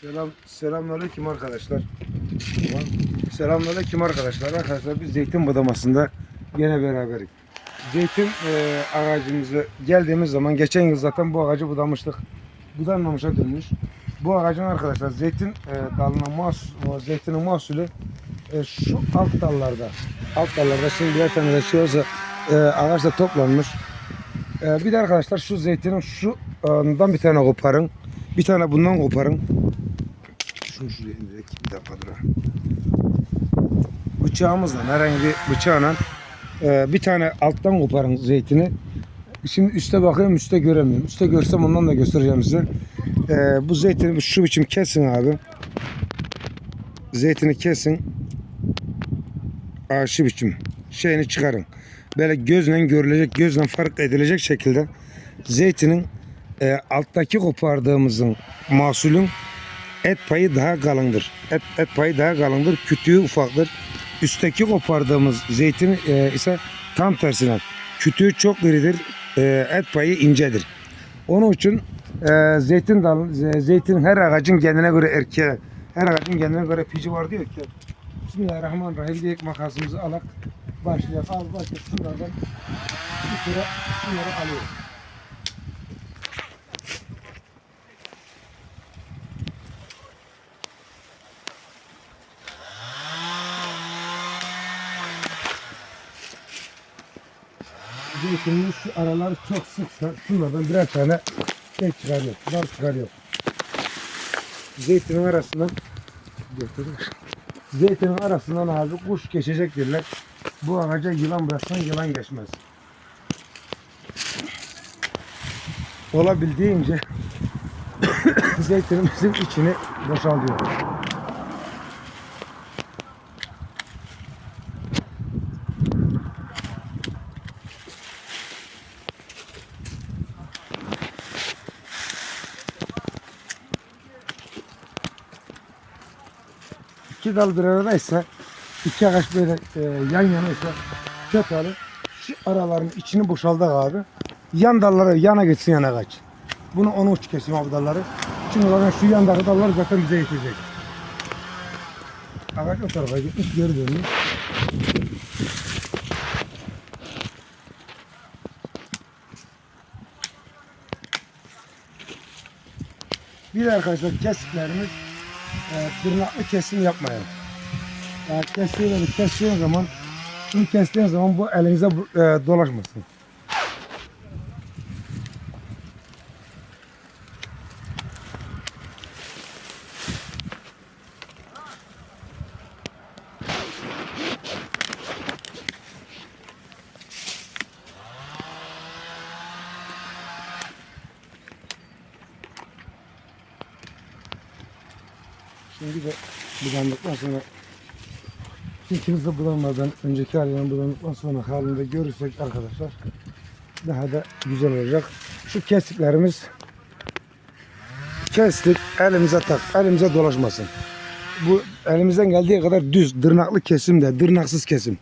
Selam selamünaleyküm arkadaşlar. Selamünaleyküm arkadaşlar. Arkadaşlar biz zeytin budamasında gene beraberiz. Zeytin e, ağacımızı geldiğimiz zaman geçen yıl zaten bu ağacı budamıştık. Budanmamışa dönmüş. Bu ağacın arkadaşlar zeytin e, dalına mahs o zeytinin mahsulü e, şu alt dallarda. Alt dallarda şimdi birer tane de şey olsa e, ağaçta toplanmış. E, bir de arkadaşlar şu zeytinin şu andan bir tane koparın. Bir tane bundan koparın. Şunu şuraya. Bir dakika dur. Bıçağımızla herhangi bir bıçağla e, bir tane alttan koparın zeytini. Şimdi üste bakıyorum üste göremiyorum. Üste görsem ondan da göstereceğim size. E, bu zeytini şu biçim kesin abi. Zeytini kesin. Aa, şu biçim. Şeyini çıkarın. Böyle gözle görülecek, gözle fark edilecek şekilde zeytinin e, alttaki kopardığımızın mahsulün et payı daha kalındır. Et, et payı daha kalındır. Kütüğü ufaktır. Üstteki kopardığımız zeytin e, ise tam tersine. Kütüğü çok iridir. E, et payı incedir. Onun için e, zeytin dal, ze- zeytin her ağacın kendine göre erkeğe, her ağacın kendine göre pici var diyor ki. Bismillahirrahmanirrahim diye makasımızı alak. Başlayalım. Al başlayalım. Şunlardan bir kere şunları alıyoruz. Zeytinin şu araları çok sıksa şunlardan birer tane şey çıkarıyor. Nar çıkarıyor. Zeytinin arasından götürün. Zeytinin arasından abi kuş geçecek derler. Bu ağaca yılan bıraksan yılan geçmez. Olabildiğince zeytinimizin içini boşaltıyor. İki dal bir aradaysa iki ağaç böyle e, yan yanaysa kök alıp şu araların içini boşaldık abi. Yan dalları yana geçsin yan ağaç. Bunu onu uç keseyim abi dalları. Çünkü zaten şu yandaki dallar zaten bize yetecek. Ağaç o tarafa gitmiş geri dönüyor. Bir arkadaşlar kesiklerimiz e, tırnaklı kesim yapmayın. Yani kestiğiniz, zaman bunu kestiğiniz zaman bu elinize e, dolaşmasın. Şimdi de budandıktan sonra ikiniz de budanmadan önceki halinden budandıktan sonra halinde görürsek arkadaşlar daha da güzel olacak. Şu kestiklerimiz kestik elimize tak elimize dolaşmasın. Bu elimizden geldiği kadar düz tırnaklı kesim de tırnaksız kesim.